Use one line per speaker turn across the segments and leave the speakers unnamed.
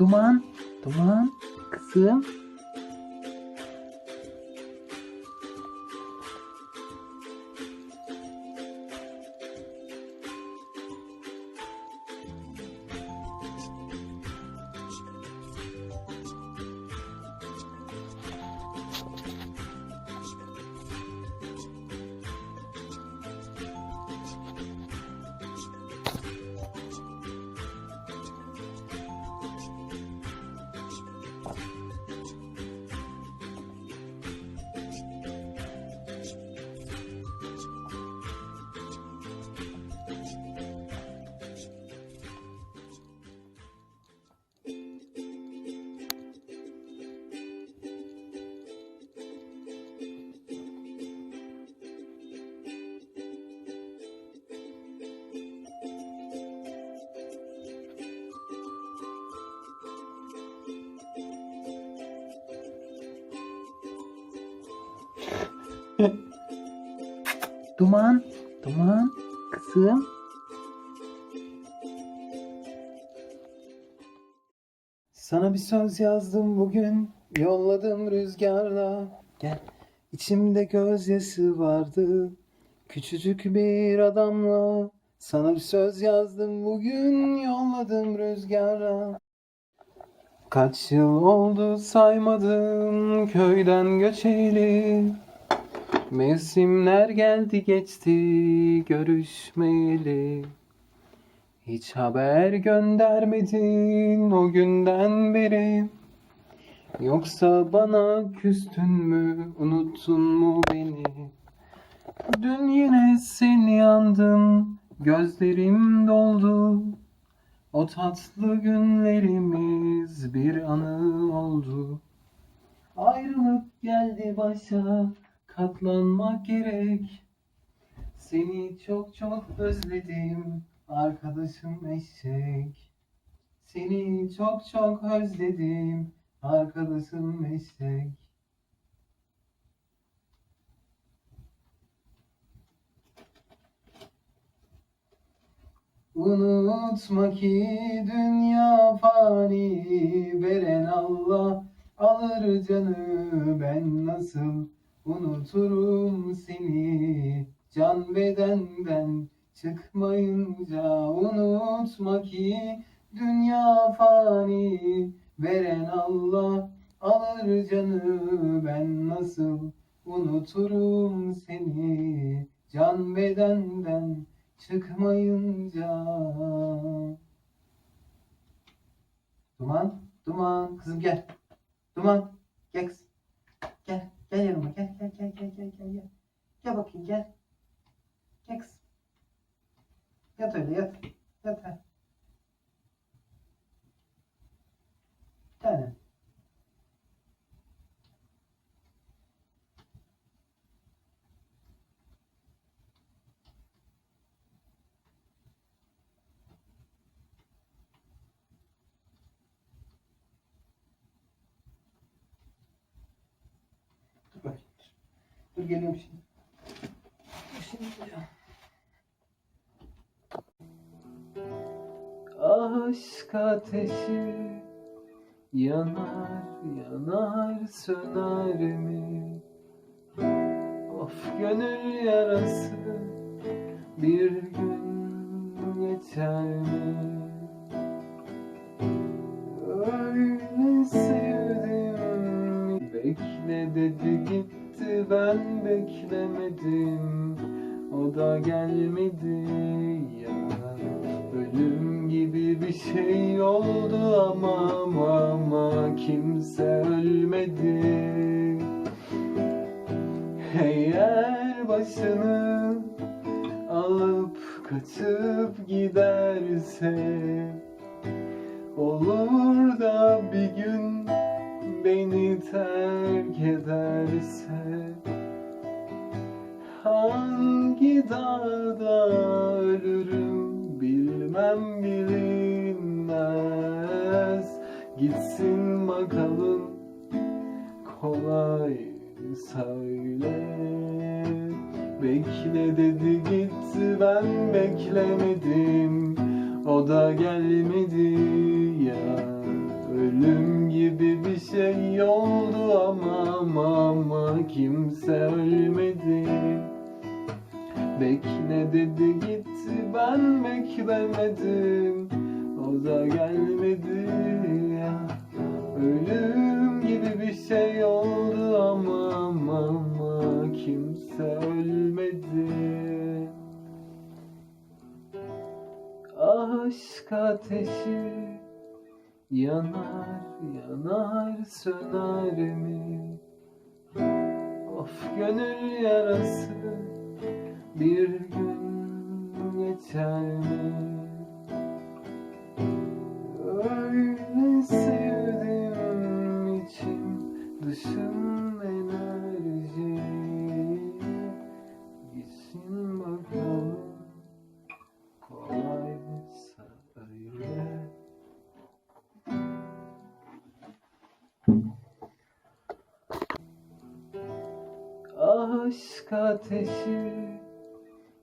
Duman, duman, kızım. Duman, duman, kızım. Sana bir söz yazdım bugün, yolladım rüzgarla. Gel, içimde gözyaşı vardı, küçücük bir adamla. Sana bir söz yazdım bugün, yolladım rüzgarla. Kaç yıl oldu saymadım köyden göçeli. Mevsimler geldi geçti görüşmeyeli. Hiç haber göndermedin o günden beri. Yoksa bana küstün mü, unuttun mu beni? Dün yine seni yandım, gözlerim doldu. O tatlı günlerimiz bir anı oldu. Ayrılık geldi başa, katlanmak gerek. Seni çok çok özledim, arkadaşım eşek. Seni çok çok özledim, arkadaşım eşek. Unutma ki dünya fani veren Allah alır canı ben nasıl unuturum seni can bedenden çıkmayınca unutma ki dünya fani veren Allah alır canı ben nasıl unuturum seni can bedenden çıkmayınca. Duman, duman, kızım gel. Duman, gel kızım. Gel, gel yanıma, gel, gel, gel, gel, gel, gel, gel. Gel bakayım, gel. Gel kızım. Yat öyle, yat. Yat ha. Bir tane. Dur bakayım. Dur geliyorum şimdi. Şimdi geliyorum. Aşk ateşi yanar yanar söner mi? Of gönül yarası bir gün geçer mi? Öyle sevdim Bekle dedi gitti ben beklemedim O da gelmedi ya. Ölüm gibi bir şey oldu ama ama, kimse ölmedi. Eğer başını alıp kaçıp giderse Olur da bir gün beni terk ederse Hangi dağda ölürüm bilmem bilinmez. Gitsin bakalım kolay söyle. Bekle dedi gitti ben beklemedim. O da gelmedi ya gibi bir şey oldu ama ama ama kimse ölmedi. Bekle dedi gitti ben beklemedim. O da gelmedi. Ölüm gibi bir şey oldu ama ama ama kimse ölmedi. Aşk ateşi yanar yanar söner mi? Of gönül yarası bir gün geçer mi? Aşk ateşi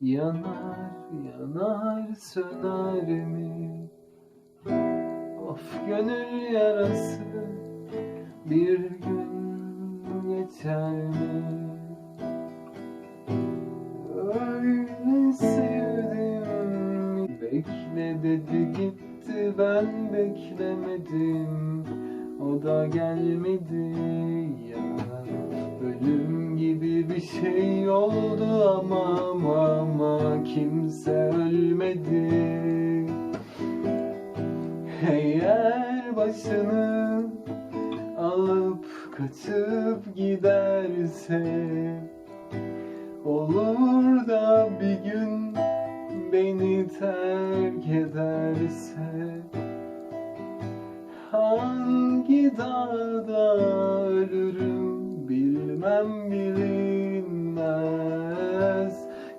yanar yanar söner mi? Of gönül yarası bir gün geçer mi? Öyle sevdim Bekle dedi gitti ben beklemedim O da gelmedi ya Ölüm gibi bir şey oldu ama ama kimse ölmedi. Eğer başını alıp kaçıp giderse Olur da bir gün beni terk ederse. Hangi dağda ölürüm bilmem bilinmez.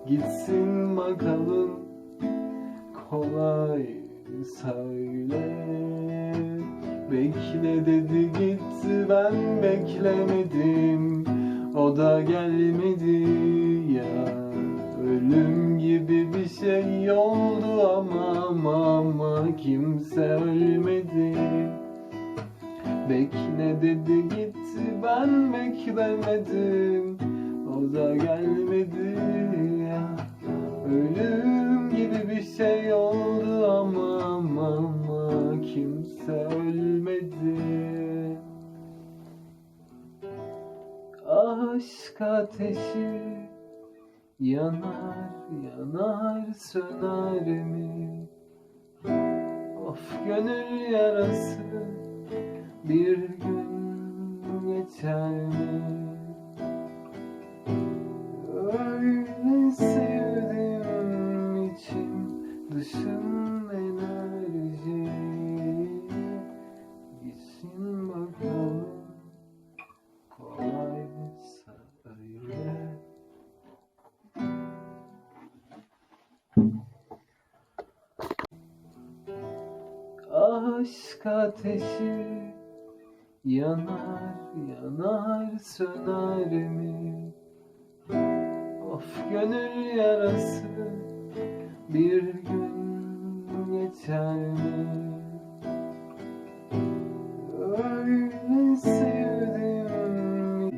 Gitsin bakalım kolay söyle. Bekle dedi gitti ben beklemedim. O da gelmedi ya. Ölüm gibi bir şey oldu ama ama ama kimse ölmedi Bekle dedi gitti ben beklemedim. O da gelmedi. Ya Ölüm gibi bir şey oldu ama ama ama kimse ölmedi. Aşk ateşi yanar yanar söner mi? Of gönül yarası bir gün geçer mi? Öyle sevdim içim dışım enerji Gitsin bakalım kolaysa öyle Aşk ateşi yanar yanar söner mi? Of gönül yarası bir gün geçer mi? Öyle sevdim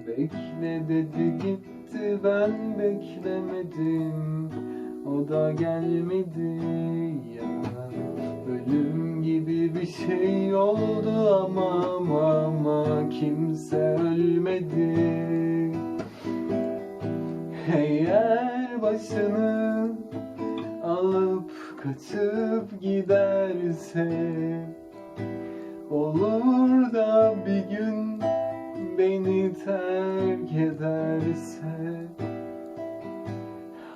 Bekle dedi gitti ben beklemedim O da gelmedi ya Ölüm gibi bir şey oldu ama başını alıp kaçıp giderse Olur da bir gün beni terk ederse.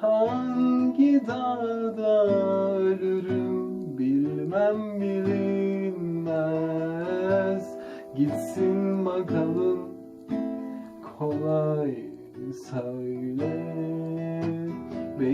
Hangi dağda ölürüm bilmem bilinmez. Gitsin bakalım kolay söyle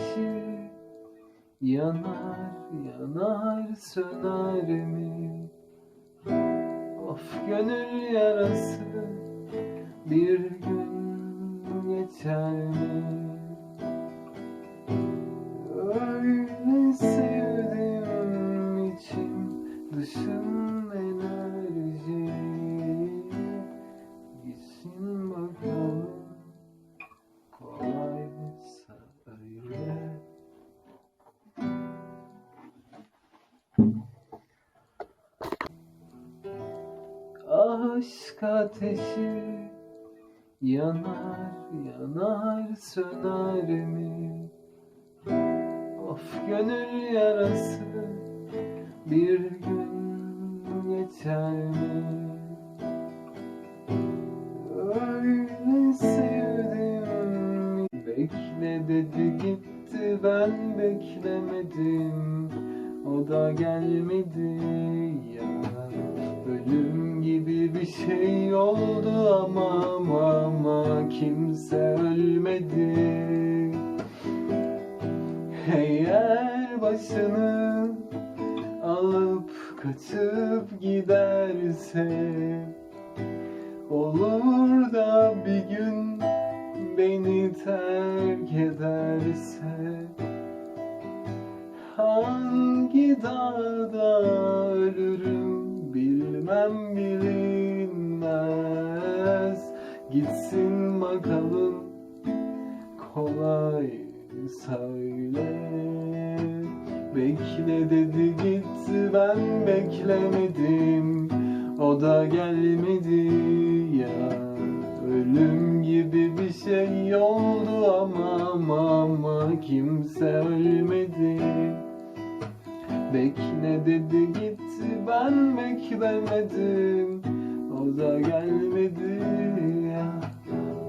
ateşi yanar yanar söner mi? Of gönül yarası bir gün geçer mi? Öyle sevdim içim dışım Aşk ateşi yanar yanar söner mi? Of gönül yarası bir gün geçer mi? Öyle sevdim Bekle dedi gitti ben beklemedim O da gelmedi ya. Ölüm gibi bir şey oldu ama ama, kimse ölmedi. Eğer başını alıp kaçıp giderse Olur da bir gün beni terk ederse Hangi dağda ölürüm. Bilmem bilinmez. Gitsin bakalım. Kolay söyle. Bekle dedi gitti ben beklemedim. O da gelmedi ya. Ölüm gibi bir şey oldu ama ama ama kimse ölmedi Bekle dedi gitti ben beklemedim. O da gelmedi. Ya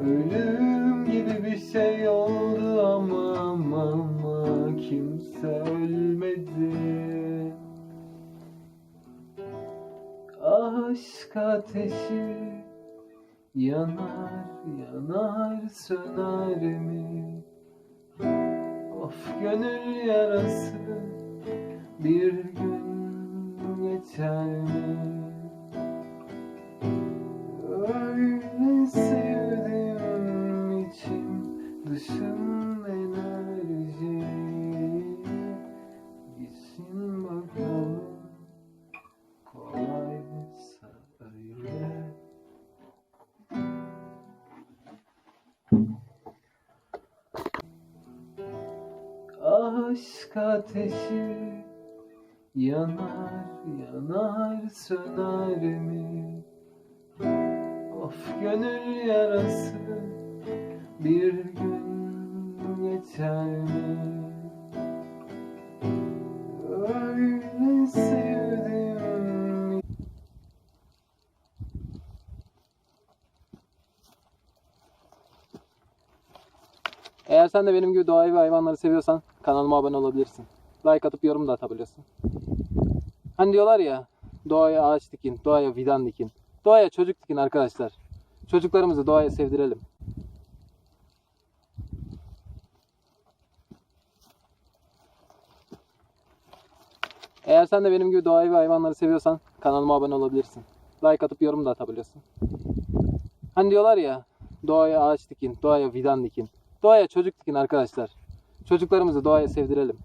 Ölüm gibi bir şey oldu ama ama ama kimse ölmedi. Aşk ateşi yanar yanar söner mi? Of gönül yarası bir gün geçer mi? Öyle sevdim içim dışım enerji Gitsin bakalım kolaysa öyle Aşk ateşi yanar yanar söner mi? Of gönül yarası bir gün geçer mi? Öyle sevdim
Eğer sen de benim gibi doğayı ve hayvanları seviyorsan kanalıma abone olabilirsin. Like atıp yorum da atabilirsin. Hani diyorlar ya doğaya ağaç dikin, doğaya fidan dikin. Doğaya çocuk dikin arkadaşlar. Çocuklarımızı doğaya sevdirelim. Eğer sen de benim gibi doğayı ve hayvanları seviyorsan kanalıma abone olabilirsin. Like atıp yorum da atabilirsin. Hani diyorlar ya doğaya ağaç dikin, doğaya fidan dikin. Doğaya çocuk dikin arkadaşlar. Çocuklarımızı doğaya sevdirelim.